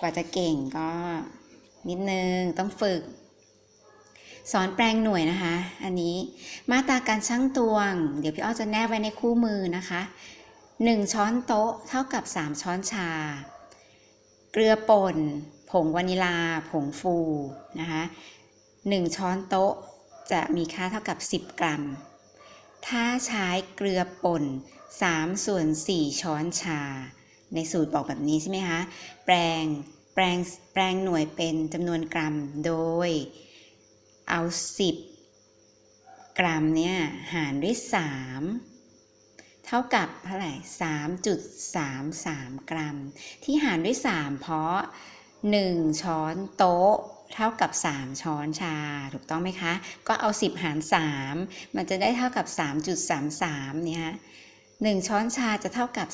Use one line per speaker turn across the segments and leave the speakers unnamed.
กว่าจะเก่งก็นิดนึงต้องฝึก สอนแปลงหน่วยนะคะ อันนี้มาตราการชั่งตวง เดี๋ยวพี่อ้อจะแนบไว้ในคู่มือนะคะ 1 ช้อนโต๊ะเท่ากับ 3 ช้อนชา เกลือป่น ผงวานิลา ผงฟูนะคะ1ช้อนโต๊ะจะมีค่าเท่ากับ 10 กรัม ถ้าใช้เกลือป่น3ส่วน4ช้อนชา ในสูตรบอกแบบนี้ใช่ไหมคะ แปลง แปลง แปลงหน่วยเป็นจำนวนกรัม โดยเอา 10 กรัมเนี่ยหารด้วย 3 เท่ากับเท่าไหร่3.33 กรัม ที่หารด้วย 3 เพราะ 1 ช้อนโต๊ะเท่ากับ 3 ช้อนชา ถูกต้องไหมคะ ก็เอา 10 หาร 3 มันจะได้เท่ากับ 3.33 เนี่ย 1 ช้อนชาจะเท่ากับ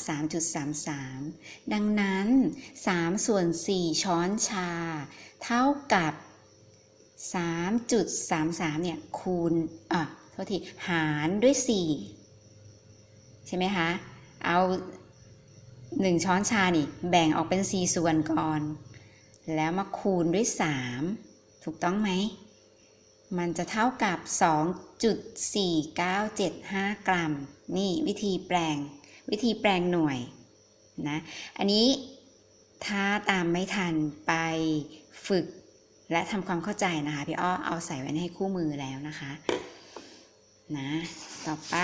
3.33 ดังนั้น 3 ส่วน 4 ช้อนชา เท่ากับ 3.33 เนี่ย คูณอะโทษที หารด้วย 4 ใช่ไหมคะ เอา 1 ช้อนชานี่ แบ่งออกเป็น 4 ส่วนก่อน แล้วมาคูณด้วย 3 ถูกต้องไหม มันจะเท่ากับ 2.4975 กรัม นี่วิธีแปลง วิธีแปลงหน่วยนะ อันนี้ถ้าตามไม่ทันไปฝึกและทำความเข้าใจนะคะ พี่อ้อเอาใส่ไว้ในคู่มือแล้วนะคะ นะ ต่อไป